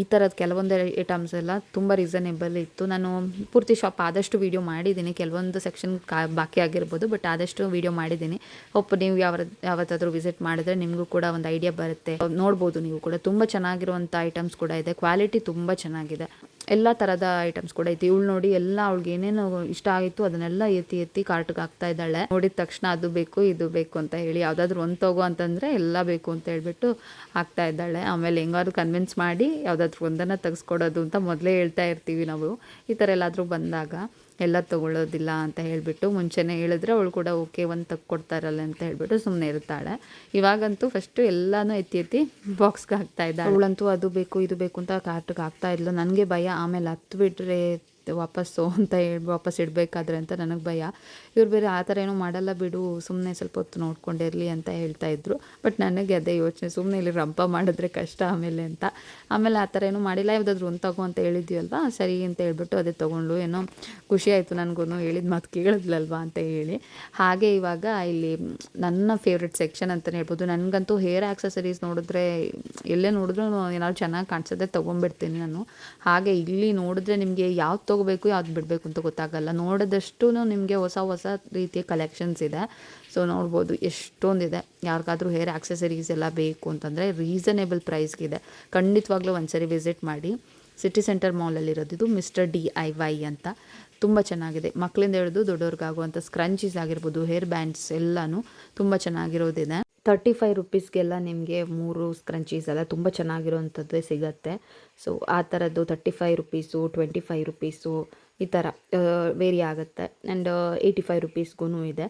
ಈ ಥರದ ಕೆಲವೊಂದು ಐಟಮ್ಸ್ ಎಲ್ಲ ತುಂಬ ರೀಸನೇಬಲ್ ಇತ್ತು. ನಾನು ಪೂರ್ತಿ ಶಾಪ್ ಆದಷ್ಟು ವೀಡಿಯೋ ಮಾಡಿದ್ದೀನಿ. ಕೆಲವೊಂದು ಸೆಕ್ಷನ್ ಬಾಕಿ ಆಗಿರ್ಬೋದು, ಬಟ್ ಆದಷ್ಟು ವೀಡಿಯೋ ಮಾಡಿದ್ದೀನಿ. ಒಪ್ಪ ನೀವು ಯಾವ ಯಾವತ್ತಾದರೂ ವಿಸಿಟ್ ಮಾಡಿದ್ರೆ ನಿಮಗೂ ಕೂಡ ಒಂದು ಐಡಿಯಾ ಬರುತ್ತೆ. ನೋಡ್ಬೋದು ನೀವು ಕೂಡ. ತುಂಬ ಚೆನ್ನಾಗಿರುವಂಥ ಐಟಮ್ಸ್ ಕೂಡ ಇದೆ. ಕ್ವಾಲಿಟಿ ತುಂಬ ಚೆನ್ನಾಗಿದೆ. ಎಲ್ಲ ಥರದ ಐಟಮ್ಸ್ ಕೂಡ ಐತಿ. ಇವಳು ನೋಡಿ ಎಲ್ಲ ಅವಳಿಗೆ ಏನೇನು ಇಷ್ಟ ಆಗಿತ್ತು ಅದನ್ನೆಲ್ಲ ಎತ್ತಿ ಎತ್ತಿ ಕಾರ್ಟ್ಗೆ ಹಾಕ್ತಾ ಇದ್ದಾಳೆ. ನೋಡಿದ ತಕ್ಷಣ ಅದು ಬೇಕು, ಇದು ಬೇಕು ಅಂತ ಹೇಳಿ ಯಾವುದಾದ್ರು ಒಂದು ತಗೋ ಅಂತಂದರೆ ಎಲ್ಲ ಬೇಕು ಅಂತ ಹೇಳ್ಬಿಟ್ಟು ಹಾಕ್ತಾ ಇದ್ದಾಳೆ. ಆಮೇಲೆ ಹೆಂಗಾದ್ರು ಕನ್ವಿನ್ಸ್ ಮಾಡಿ ಯಾವುದಾದ್ರೂ ಒಂದನ್ನು ತೆಗೆಸ್ಕೊಡೋದು ಅಂತ ಮೊದಲೇ ಹೇಳ್ತಾ ಇರ್ತೀವಿ ನಾವು. ಈ ಥರ ಎಲ್ಲಾದರೂ ಬಂದಾಗ ಎಲ್ಲ ತೊಗೊಳ್ಳೋದಿಲ್ಲ ಅಂತ ಹೇಳಿಬಿಟ್ಟು ಮುಂಚೆನೇ ಹೇಳಿದ್ರೆ ಅವಳು ಕೂಡ ಓಕೆ ಒಂದು ತಕ್ಕೊಡ್ತಾರಲ್ಲ ಅಂತ ಹೇಳಿಬಿಟ್ಟು ಸುಮ್ಮನೆ ಇರ್ತಾಳೆ. ಇವಾಗಂತೂ ಫಸ್ಟು ಎಲ್ಲನೂ ಎತ್ತಿ ಎತ್ತಿ ಬಾಕ್ಸ್ಗೆ ಹಾಕ್ತಾ ಇದ್ದಾಳೆ. ಅವಳಂತೂ ಅದು ಬೇಕು, ಇದು ಬೇಕು ಅಂತ ಕಾರ್ಟ್ಗೆ ಹಾಕ್ತಾ ಇದ್ಲು. ನನಗೆ ಭಯ, ಆಮೇಲೆ ಹತ್ತು ಬಿಟ್ರೆ ವಾಪಸ್ಸು ಅಂತ ಹೇಳಿ ವಾಪಸ್ ಇಡಬೇಕಾದ್ರೆ ಅಂತ ನನಗೆ ಭಯ. ಇವ್ರು ಬೇರೆ ಆ ಥರ ಏನೂ ಮಾಡಲ್ಲ ಬಿಡು ಸುಮ್ಮನೆ ಸ್ವಲ್ಪ ಹೊತ್ತು ನೋಡ್ಕೊಂಡಿರಲಿ ಅಂತ ಹೇಳ್ತಾ ಇದ್ರು. ಬಟ್ ನನಗೆ ಅದೇ ಯೋಚನೆ ಸುಮ್ಮನೆ ಇಲ್ಲಿ ರಂಪ ಮಾಡಿದ್ರೆ ಕಷ್ಟ ಆಮೇಲೆ ಅಂತ. ಆಮೇಲೆ ಆ ಥರ ಏನೂ ಮಾಡಿಲ್ಲ. ಯಾವುದಾದ್ರೂ ಒಂದು ತಗೋ ಅಂತ ಹೇಳಿದ್ಯಲ್ವಾ? ಸರಿ ಅಂತ ಹೇಳ್ಬಿಟ್ಟು ಅದೇ ತೊಗೊಂಡು ಏನೋ ಖುಷಿ ಆಯಿತು ನನಗೂ ಹೇಳಿದ ಮಾತು ಕೇಳಿದ್ಲಲ್ವಾ ಅಂತ ಹೇಳಿ. ಹಾಗೆ ಇವಾಗ ಇಲ್ಲಿ ನನ್ನ ಫೇವ್ರೆಟ್ ಸೆಕ್ಷನ್ ಅಂತಲೇ ಹೇಳ್ಬೋದು. ನನಗಂತೂ ಹೇರ್ ಆಕ್ಸಸರೀಸ್ ನೋಡಿದ್ರೆ, ಎಲ್ಲೇ ನೋಡಿದ್ರೂ ಏನಾದ್ರು ಚೆನ್ನಾಗಿ ಕಾಣಿಸೋದೇ ತೊಗೊಂಡ್ಬಿಡ್ತೀನಿ ನಾನು. ಹಾಗೆ ಇಲ್ಲಿ ನೋಡಿದ್ರೆ ನಿಮಗೆ ಯಾವ್ದು ತೊಗೋಬೇಕು ಯಾವ್ದು ಬಿಡಬೇಕು ಅಂತ ಗೊತ್ತಾಗಲ್ಲ. ನೋಡಿದಷ್ಟು ನಿಮಗೆ ಹೊಸ ಹೊಸ ರೀತಿಯ ಕಲೆಕ್ಷನ್ಸ್ ಇದೆ. ಸೊ ನೋಡ್ಬೋದು ಎಷ್ಟೊಂದಿದೆ. ಯಾರಿಗಾದ್ರೂ ಹೇರ್ ಆಕ್ಸೆಸರೀಸ್ ಎಲ್ಲ ಬೇಕು ಅಂತಂದರೆ ರೀಸನೇಬಲ್ ಪ್ರೈಸ್ಗಿದೆ ಖಂಡಿತವಾಗ್ಲೂ ಒಂದ್ಸರಿ ವಿಸಿಟ್ ಮಾಡಿ. ಸಿಟಿ ಸೆಂಟರ್ ಮಾಲಲ್ಲಿರೋದು ಇದು ಮಿಸ್ಟರ್ ಡಿ ಐ ವೈ ಅಂತ. ತುಂಬ ಚೆನ್ನಾಗಿದೆ. ಮಕ್ಕಳಿಂದ ಹಿಡಿದು ದೊಡ್ಡವ್ರಿಗಾಗುವಂಥ ಸ್ಕ್ರಂಚೀಸ್ ಆಗಿರ್ಬೋದು ಹೇರ್ ಬ್ಯಾಂಡ್ಸ್ ಎಲ್ಲನೂ ತುಂಬ ಚೆನ್ನಾಗಿರೋದಿದೆ. ತರ್ಟಿ ಫೈವ್ ರುಪೀಸ್ಗೆಲ್ಲ ನಿಮಗೆ ಮೂರು ಸ್ಕ್ರಂಚೀಸ್ ಎಲ್ಲ ತುಂಬ ಚೆನ್ನಾಗಿರೋವಂಥದ್ದೇ ಸಿಗತ್ತೆ. ಸೊ ಆ ಥರದ್ದು thirty five rupees twenty five rupees ಈ ಥರ ವೇರಿ ಆಗುತ್ತೆ. ಆ್ಯಂಡ್ ಏಯ್ಟಿ ಫೈವ್ ರುಪೀಸ್ಗೂ ಇದೆ.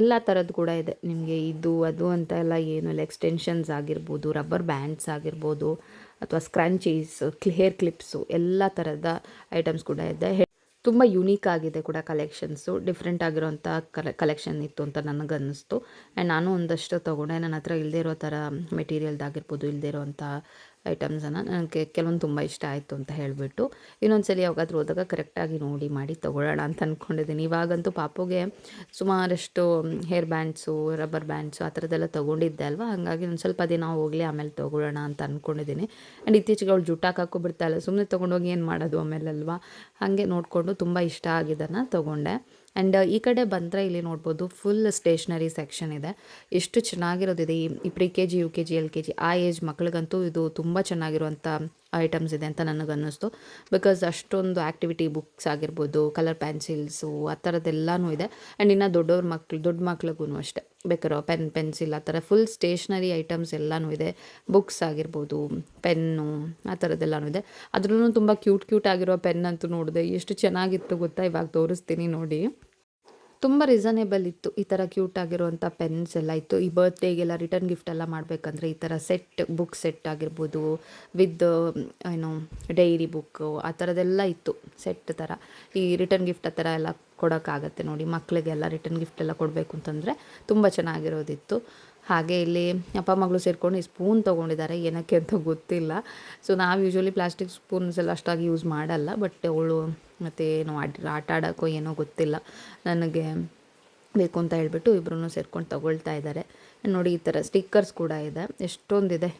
ಎಲ್ಲ ಥರದ್ದು ಕೂಡ ಇದೆ. ನಿಮಗೆ ಇದು, ಅದು ಅಂತ ಎಲ್ಲ ಏನು ಇಲ್ಲ. ಎಕ್ಸ್ಟೆನ್ಷನ್ಸ್ ಆಗಿರ್ಬೋದು ರಬ್ಬರ್ ಬ್ಯಾಂಡ್ಸ್ ಆಗಿರ್ಬೋದು, ಅಥವಾ ಸ್ಕ್ರಂಚೀಸ್ ಹೇರ್ ಕ್ಲಿಪ್ಸು ಎಲ್ಲ ಥರದ ಐಟಮ್ಸ್ ಕೂಡ ಇದೆ. ತುಂಬ ಯುನೀಕ್ ಆಗಿದೆ ಕೂಡ ಕಲೆಕ್ಷನ್ಸು ಡಿಫ್ರೆಂಟ್ ಆಗಿರೋಂಥ ಕಲೆ ಕಲೆಕ್ಷನ್ ಇತ್ತು ಅಂತ ನನಗನ್ನಿಸ್ತು. ಆ್ಯಂಡ್ ನಾನು ಒಂದಷ್ಟು ತೊಗೊಂಡೆ. ನನ್ನ ಹತ್ರ ಇಲ್ಲದೇ ಇರೋ ಥರ ಮೆಟೀರಿಯಲ್ದಾಗಿರ್ಬೋದು ಇಲ್ಲದೇ ಇರೋವಂಥ ಐಟಮ್ಸನ್ನು ನನಗೆ ಕೆಲವೊಂದು ತುಂಬ ಇಷ್ಟ ಆಯಿತು ಅಂತ ಹೇಳಿಬಿಟ್ಟು ಇನ್ನೊಂದು ಸಲ ಯಾವಾಗಾದ್ರೂ ಹೋದಾಗ ಕರೆಕ್ಟಾಗಿ ನೋಡಿ ಮಾಡಿ ತೊಗೊಳ್ಳೋಣ ಅಂತ ಅಂದ್ಕೊಂಡಿದ್ದೀನಿ ಇವಾಗಂತೂ ಪಾಪುಗೆ ಸುಮಾರಷ್ಟು ಹೇರ್ ಬ್ಯಾಂಡ್ಸು ರಬ್ಬರ್ ಬ್ಯಾಂಡ್ಸು ಆ ಥರದ್ದೆಲ್ಲ ತೊಗೊಂಡಿದ್ದೆ ಅಲ್ವಾ? ಹಾಗಾಗಿ ಒಂದು ಸ್ವಲ್ಪ ದಿನ ಹೋಗಲಿ, ಆಮೇಲೆ ತೊಗೊಳ್ಳೋಣ ಅಂತ ಅಂದ್ಕೊಂಡಿದ್ದೀನಿ ಆ್ಯಂಡ್ ಇತ್ತೀಚೆಗೆ ಅವಳು ಜುಟ್ಟಾಕ್ ಹಾಕೋ ಬಿಡ್ತಾಳೆ ಸುಮ್ಮನೆ ತೊಗೊಂಡೋಗಿ ಏನು ಮಾಡೋದು ಆಮೇಲೆ ಅಲ್ವಾ ಹಾಗೆ ನೋಡಿಕೊಂಡು ತುಂಬ ಇಷ್ಟ ಆಗಿದ್ದನ್ನು ತೊಗೊಂಡೆ. ಆ್ಯಂಡ್ ಈ ಕಡೆ ಬಂದರೆ ಇಲ್ಲಿ ನೋಡ್ಬೋದು ಫುಲ್ ಸ್ಟೇಷ್ನರಿ ಸೆಕ್ಷನ್ ಇದೆ. ಎಷ್ಟು ಚೆನ್ನಾಗಿರೋದಿದೆ. ಈ pre K G U K G L K G ಆ ಏಜ್ ಮಕ್ಳಿಗಂತೂ ಇದು ತುಂಬ ಚೆನ್ನಾಗಿರುವಂಥ ಐಟಮ್ಸ್ ಇದೆ ಅಂತ ನನಗೆ ಅನ್ನಿಸ್ತು ಬಿಕಾಸ್ ಅಷ್ಟೊಂದು ಆ್ಯಕ್ಟಿವಿಟಿ ಬುಕ್ಸ್ ಆಗಿರ್ಬೋದು ಕಲರ್ ಪೆನ್ಸಿಲ್ಸು ಆ ಥರದ್ದೆಲ್ಲನೂ ಇದೆ. ಆ್ಯಂಡ್ ಇನ್ನು ದೊಡ್ಡವ್ರ ಮಕ್ಳು, ದೊಡ್ಡ ಮಕ್ಳಿಗೂ ಅಷ್ಟೇ. ಬೇಕಾರೋ ಪೆನ್ ಪೆನ್ಸಿಲ್ ಆ ಥರ ಫುಲ್ ಸ್ಟೇಷ್ನರಿ ಐಟಮ್ಸ್ ಎಲ್ಲನೂ ಇದೆ. ಬುಕ್ಸ್ ಆಗಿರ್ಬೋದು ಪೆನ್ನು ಆ ಥರದ್ದೆಲ್ಲನೂ ಇದೆ. ಅದ್ರೂ ತುಂಬ ಕ್ಯೂಟ್ ಕ್ಯೂಟ್ ಆಗಿರೋ ಪೆನ್ ಅಂತೂ ನೋಡಿದೆ. ಎಷ್ಟು ಚೆನ್ನಾಗಿತ್ತು ಗೊತ್ತಾ? ಇವಾಗ ತೋರಿಸ್ತೀನಿ ನೋಡಿ. ತುಂಬ ರೀಸನೇಬಲ್ ಇತ್ತು. ಈ ಥರ ಕ್ಯೂಟ್ ಆಗಿರುವಂಥ ಪೆನ್ಸ್ ಎಲ್ಲ ಇತ್ತು. ಈ ಬರ್ತ್ಡೇಗೆಲ್ಲ ರಿಟರ್ನ್ ಗಿಫ್ಟ್ ಎಲ್ಲ ಮಾಡಬೇಕಂದ್ರೆ ಈ ಥರ ಸೆಟ್ ಬುಕ್ ಸೆಟ್ ಆಗಿರ್ಬೋದು ವಿತ್ ಏನು ಡೈರಿ ಬುಕ್ಕು ಆ ಥರದ್ದೆಲ್ಲ ಇತ್ತು. ಸೆಟ್ ಥರ ಈ ರಿಟರ್ನ್ ಗಿಫ್ಟ್ ಆ ಥರ ಎಲ್ಲ ಕೊಡೋಕ್ಕಾಗತ್ತೆ ನೋಡಿ. ಮಕ್ಕಳಿಗೆಲ್ಲ ರಿಟರ್ನ್ ಗಿಫ್ಟ್ ಎಲ್ಲ ಕೊಡಬೇಕು ಅಂತಂದರೆ ತುಂಬ ಚೆನ್ನಾಗಿರೋದಿತ್ತು. ಹಾಗೆ ಇಲ್ಲಿ ಅಪ್ಪ ಮಗಳು ಸೇರಿಕೊಂಡು ಈ ಸ್ಪೂನ್ ತೊಗೊಂಡಿದ್ದಾರೆ. ಏನಕ್ಕೆ ಅಂತ ಗೊತ್ತಿಲ್ಲ. ಸೊ ನಾವು ಯೂಶ್ವಲಿ ಪ್ಲಾಸ್ಟಿಕ್ ಸ್ಪೂನ್ಸ್ ಎಲ್ಲ ಅಷ್ಟಾಗಿ ಯೂಸ್ ಮಾಡಲ್ಲ. ಬಟ್ ಅವಳು ಮತ್ತು ಏನೋ ಆಟ ಆಡೋಕ್ಕೋ ಏನೋ ಗೊತ್ತಿಲ್ಲ. ನನಗೆ ಬೇಕು ಅಂತ ಹೇಳ್ಬಿಟ್ಟು ಇಬ್ಬರೂ ಸೇರ್ಕೊಂಡು ತಗೊಳ್ತಾ ಇದ್ದಾರೆ. ನೋಡಿ, ಈ ಥರ ಸ್ಟಿಕ್ಕರ್ಸ್ ಕೂಡ ಇದೆ. ಎಷ್ಟೊಂದಿದೆ.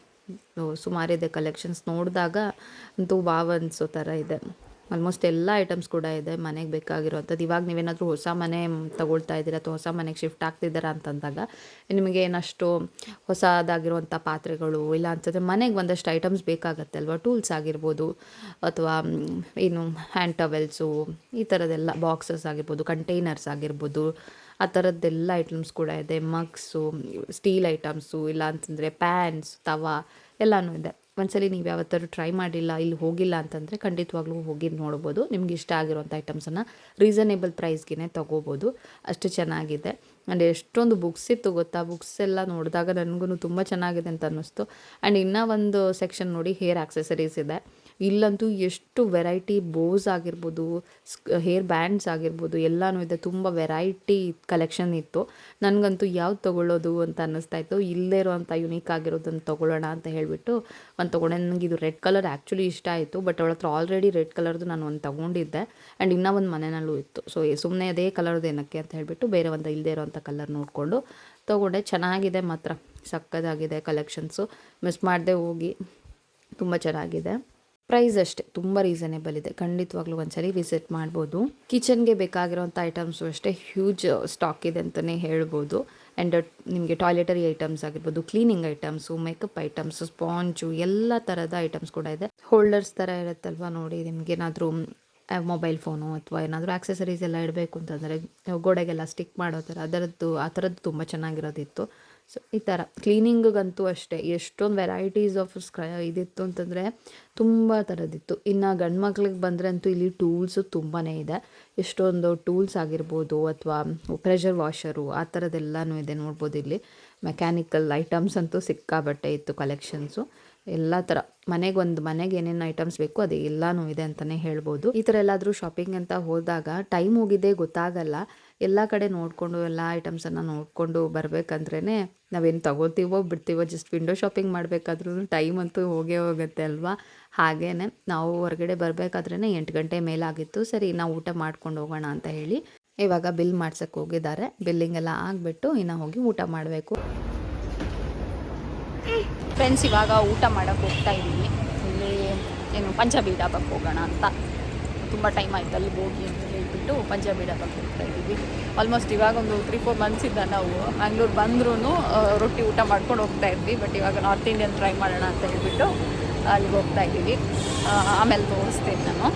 ಸುಮಾರಿದೆ ಕಲೆಕ್ಷನ್ಸ್ ನೋಡಿದಾಗ ಅಂತೂ ವಾವ್ ಅನಿಸೋ ಥರ ಇದೆ. ಆಲ್ಮೋಸ್ಟ್ ಎಲ್ಲ ಐಟಮ್ಸ್ ಕೂಡ ಇದೆ, ಮನೆಗೆ ಬೇಕಾಗಿರೋವಂಥದ್ದು. ಇವಾಗ ನೀವೇನಾದರೂ ಹೊಸ ಮನೆ ತಗೊಳ್ತಾ ಇದ್ದೀರಾ ಅಥವಾ ಹೊಸ ಮನೆಗೆ ಶಿಫ್ಟ್ ಆಗ್ತಿದ್ದೀರಾ ಅಂತಂದಾಗ, ನಿಮಗೆ ಏನಷ್ಟು ಹೊಸದಾಗಿರುವಂಥ ಪಾತ್ರೆಗಳು ಇಲ್ಲ ಅಂತಂದರೆ ಮನೆಗೆ ಒಂದಷ್ಟು ಐಟಮ್ಸ್ ಬೇಕಾಗತ್ತೆ ಅಲ್ವಾ? ಟೂಲ್ಸ್ ಆಗಿರ್ಬೋದು, ಅಥವಾ ಏನು ಹ್ಯಾಂಡ್ ಟವೆಲ್ಸು ಈ ಥರದ್ದೆಲ್ಲ ಬಾಕ್ಸಸ್ ಆಗಿರ್ಬೋದು ಕಂಟೈನರ್ಸ್ ಆಗಿರ್ಬೋದು, ಆ ಥರದ್ದೆಲ್ಲ ಐಟಮ್ಸ್ ಕೂಡ ಇದೆ. ಮಗ್ಸು ಸ್ಟೀಲ್ ಐಟಮ್ಸು ಇಲ್ಲ ಅಂತಂದರೆ ಪ್ಯಾನ್ಸ್ ತವಾ, ಎಲ್ಲನೂ ಇದೆ. ಒಂದ್ಸಲಿ ನೀವು ಯಾವತ್ತಾದ್ರು ಟ್ರೈ ಮಾಡಿಲ್ಲ, ಇಲ್ಲಿ ಹೋಗಿಲ್ಲ ಅಂತಂದರೆ ಖಂಡಿತವಾಗ್ಲೂ ಹೋಗಿ ನೋಡ್ಬೋದು. ನಿಮ್ಗೆ ಇಷ್ಟ ಆಗಿರುವಂಥ ಐಟಮ್ಸನ್ನು ರೀಸನೇಬಲ್ ಪ್ರೈಸ್ಗೆ ತೊಗೋಬೋದು. ಅಷ್ಟು ಚೆನ್ನಾಗಿದೆ. ಆ್ಯಂಡ್ ಎಷ್ಟೊಂದು ಬುಕ್ಸ್ ಇತ್ತು ಗೊತ್ತಾ? ಬುಕ್ಸ್ ಎಲ್ಲ ನೋಡಿದಾಗ ನನಗೂ ತುಂಬ ಚೆನ್ನಾಗಿದೆ ಅಂತ ಅನ್ನಿಸ್ತು. ಆ್ಯಂಡ್ ಇನ್ನೂ ಒಂದು ಸೆಕ್ಷನ್ ನೋಡಿ ಹೇರ್ ಆಕ್ಸೆಸರೀಸ್ ಇದೆ. ಇಲ್ಲಂತೂ ಎಷ್ಟು ವೆರೈಟಿ ಬೋಸ್ ಆಗಿರ್ಬೋದು ಹೇರ್ ಬ್ಯಾಂಡ್ಸ್ ಆಗಿರ್ಬೋದು, ಎಲ್ಲನೂ ಇದೆ. ತುಂಬ ವೆರೈಟಿ ಕಲೆಕ್ಷನ್ ಇತ್ತು. ನನಗಂತೂ ಯಾವ್ದು ತೊಗೊಳ್ಳೋದು ಅಂತ ಅನ್ನಿಸ್ತಾ ಇತ್ತು. ಇಲ್ಲೇ ಇರೋವಂಥ ಯುನೀಕ್ ಆಗಿರೋದನ್ನು ತೊಗೊಳ್ಳೋಣ ಅಂತ ಹೇಳಿಬಿಟ್ಟು ಒಂದು ತೊಗೊಂಡೆ. ನನಗೆ ಇದು ರೆಡ್ ಕಲರ್ ಆ್ಯಕ್ಚುಲಿ ಇಷ್ಟ ಆಯಿತು, ಬಟ್ ಅವಳ ಹತ್ರ ಆಲ್ರೆಡಿ ರೆಡ್ ಕಲರ್ದು ನಾನು ಒಂದು ತೊಗೊಂಡಿದ್ದೆ. ಆ್ಯಂಡ್ ಇನ್ನೂ ಒಂದು ಮನೆಯಲ್ಲೂ ಇತ್ತು. ಸೊ ಸುಮ್ಮನೆ ಅದೇ ಕಲರ್ದು ಏನಕ್ಕೆ ಅಂತ ಹೇಳಿಬಿಟ್ಟು ಬೇರೆ ಒಂದು ಇಲ್ಲದೆ ಇರೋವಂಥ ಕಲರ್ ನೋಡಿಕೊಂಡು ತೊಗೊಂಡೆ. ಚೆನ್ನಾಗಿದೆ ಮಾತ್ರ. ಸಕ್ಕದಾಗಿದೆ ಕಲೆಕ್ಷನ್ಸು. ಮಿಸ್ ಮಾಡದೆ ಹೋಗಿ. ತುಂಬ ಚೆನ್ನಾಗಿದೆ. ಪ್ರೈಸ್ ಅಷ್ಟೇ, ತುಂಬ ರೀಸನೇಬಲ್ ಇದೆ. ಖಂಡಿತವಾಗ್ಲೂ ಒಂದ್ಸರಿ ವಿಸಿಟ್ ಮಾಡ್ಬೋದು. ಕಿಚನ್ಗೆ ಬೇಕಾಗಿರೋಂಥ ಐಟಮ್ಸು ಅಷ್ಟೇ ಹ್ಯೂಜ್ ಸ್ಟಾಕ್ ಇದೆ ಅಂತಲೇ ಹೇಳ್ಬೋದು. ಆ್ಯಂಡ್ ನಿಮಗೆ ಟಾಯ್ಲೆಟರಿ ಐಟಮ್ಸ್ ಆಗಿರ್ಬೋದು cleaning items makeup items sponge ಎಲ್ಲ ಥರದ ಐಟಮ್ಸ್ ಕೂಡ ಇದೆ. ಹೋಲ್ಡರ್ಸ್ ಥರ ಇರುತ್ತಲ್ವ ನೋಡಿ ನಿಮಗೇನಾದರೂ ಮೊಬೈಲ್ ಫೋನು ಅಥವಾ ಏನಾದರೂ ಆಕ್ಸೆಸರೀಸ್ ಎಲ್ಲ ಇಡಬೇಕು ಅಂತಂದರೆ ಗೋಡೆಗೆಲ್ಲ ಸ್ಟಿಕ್ ಮಾಡೋ ಥರ, ಅದರದ್ದು, ಆ ಥರದ್ದು ತುಂಬ ಚೆನ್ನಾಗಿರೋದಿತ್ತು. ಸೊ ಈ ಥರ ಕ್ಲೀನಿಂಗಿಗಂತೂ ಅಷ್ಟೇ. ಎಷ್ಟೊಂದು ವೆರೈಟೀಸ್ ಆಫ್ ಸ್ಕ್ರ ಇದಿತ್ತು ಅಂತಂದರೆ ತುಂಬ ಥರದಿತ್ತು ಇನ್ನು ಗಂಡು ಮಕ್ಳಿಗೆ ಬಂದರೆ ಅಂತೂ ಇಲ್ಲಿ ಟೂಲ್ಸು ತುಂಬಾ ಇದೆ. ಎಷ್ಟೊಂದು ಟೂಲ್ಸ್ ಆಗಿರ್ಬೋದು ಅಥವಾ ಪ್ರೆಷರ್ ವಾಷರು ಆ ಥರದ್ದೆಲ್ಲನೂ ಇದೆ ನೋಡ್ಬೋದು ಇಲ್ಲಿ. ಮೆಕ್ಯಾನಿಕಲ್ ಐಟಮ್ಸ್ ಅಂತೂ ಸಿಕ್ಕಾಬಟ್ಟೆ ಇತ್ತು ಕಲೆಕ್ಷನ್ಸು ಎಲ್ಲ ಥರ ಮನೆಗೆ ಒಂದು ಮನೆಗೆ ಏನೇನು ಐಟಮ್ಸ್ ಬೇಕು ಅದು ಎಲ್ಲನೂ ಇದೆ ಅಂತಲೇ ಹೇಳ್ಬೋದು. ಈ ಥರ ಎಲ್ಲಾದರೂ ಶಾಪಿಂಗ್ ಅಂತ ಹೋದಾಗ ಟೈಮ್ ಹೋಗಿದ್ದೇ ಗೊತ್ತಾಗಲ್ಲ. ಎಲ್ಲ ಕಡೆ ನೋಡಿಕೊಂಡು, ಎಲ್ಲ ಐಟಮ್ಸನ್ನು ನೋಡಿಕೊಂಡು ಬರಬೇಕಂದ್ರೇ ನಾವೇನು ತಗೋತೀವೋ ಬಿಡ್ತೀವೋ ಜಸ್ಟ್ ವಿಂಡೋ ಶಾಪಿಂಗ್ ಮಾಡಬೇಕಾದ್ರೂ ಟೈಮ್ ಅಂತೂ ಹೋಗೇ ಹೋಗುತ್ತೆ ಅಲ್ವಾ? ಹಾಗೇ ನಾವು ಹೊರಗಡೆ ಬರಬೇಕಾದ್ರೇ ಎಂಟು ಗಂಟೆ ಮೇಲಾಗಿತ್ತು. ಸರಿ ನಾವು ಊಟ ಮಾಡ್ಕೊಂಡು ಹೋಗೋಣ ಅಂತ ಹೇಳಿ ಇವಾಗ ಬಿಲ್ ಮಾಡ್ಸಕ್ಕೆ ಹೋಗಿದ್ದಾರೆ. ಬಿಲ್ಲಿಂಗ್ ಎಲ್ಲ ಆಗಿಬಿಟ್ಟು ಇನ್ನು ಹೋಗಿ ಊಟ ಮಾಡಬೇಕು. ಫ್ರೆಂಡ್ಸ್ ಇವಾಗ ಊಟ ಮಾಡೋಕ್ಕೆ ಹೋಗ್ತಾ ಇದ್ದೀವಿ. ಇಲ್ಲಿ ಏನು ಪಂಜಾಬಿ ಡಾಬಕ್ಕೆ ಹೋಗೋಣ ಅಂತ. ತುಂಬ ಟೈಮ್ ಆಯ್ತು ಅಲ್ಲಿ ಹೋಗಿ. ಅಂತ ಹೇಳ್ಬಿಟ್ಟು ಪಂಜಾಬಿ ಡಾಬಾಕ್ಕೆ ಹೋಗ್ತಾ ಇದ್ದೀವಿ. ಆಲ್ಮೋಸ್ಟ್ ಇವಾಗ ಒಂದು ತ್ರೀ ಫೋರ್ ಮಂತ್ಸಿಂದ ನಾವು ಮ್ಯಾಂಗ್ಳೂರು ಬಂದ್ರೂ ರೊಟ್ಟಿ ಊಟ ಮಾಡ್ಕೊಂಡು ಹೋಗ್ತಾ ಇದ್ವಿ. ಬಟ್ ಇವಾಗ ನಾರ್ತ್ ಇಂಡಿಯನ್ ಟ್ರೈ ಮಾಡೋಣ ಅಂತ ಹೇಳ್ಬಿಟ್ಟು ಅಲ್ಲಿಗೆ ಹೋಗ್ತಾ ಇದ್ದೀವಿ. ಆಮೇಲೆ ತೋರಿಸ್ತೀನಿ ನಾನು.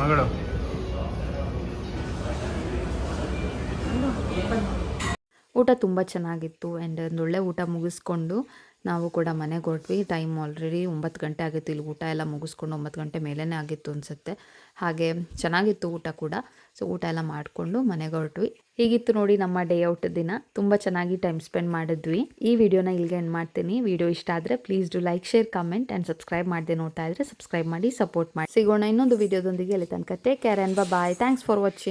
ಮಗಳು. ಊಟ ತುಂಬ ಚೆನ್ನಾಗಿತ್ತು ಆ್ಯಂಡ್ ಒಂದೊಳ್ಳೆ ಊಟ ಮುಗಿಸ್ಕೊಂಡು ನಾವು ಕೂಡ ಮನೆಗೆ ಹೊರಟ್ವಿ. ಟೈಮ್ ಆಲ್ರೆಡಿ ಒಂಬತ್ತು ಗಂಟೆ ಆಗಿತ್ತು. ಇಲ್ಲಿ ಊಟ ಎಲ್ಲ ಮುಗಿಸ್ಕೊಂಡು ಒಂಬತ್ತು ಗಂಟೆ ಮೇಲೇ ಆಗಿತ್ತು ಅನಿಸುತ್ತೆ. ಹಾಗೆ ಚೆನ್ನಾಗಿತ್ತು ಊಟ ಕೂಡ. ಸೊ ಊಟ ಎಲ್ಲ ಮಾಡಿಕೊಂಡು ಮನೆಗೆ ಹೊರಟ್ವಿ. ಹೀಗಿತ್ತು ನೋಡಿ ನಮ್ಮ ಡೇ ಔಟ್ ದಿನ. ತುಂಬ ಚೆನ್ನಾಗಿ ಟೈಮ್ ಸ್ಪೆಂಡ್ ಮಾಡಿದ್ವಿ. ಈ ವಿಡಿಯೋನ ಇಲ್ಲಿಗೆ ಎಂಡ್ ಮಾಡ್ತೀನಿ. ವಿಡಿಯೋ ಇಷ್ಟ ಆದರೆ please do like share comment and subscribe ಮಾಡಿದೆ ನೋಡ್ತಾ ಇದ್ರೆ ಸಬ್ಸ್ಕ್ರೈಬ್ ಮಾಡಿ ಸಪೋರ್ಟ್ ಮಾಡಿ. ಸಿಗೋಣ ಇನ್ನೊಂದು ವಿಡಿಯೋದೊಂದಿಗೆ. ಅಲ್ಲಿ ತನಕ take care and bye thanks for watching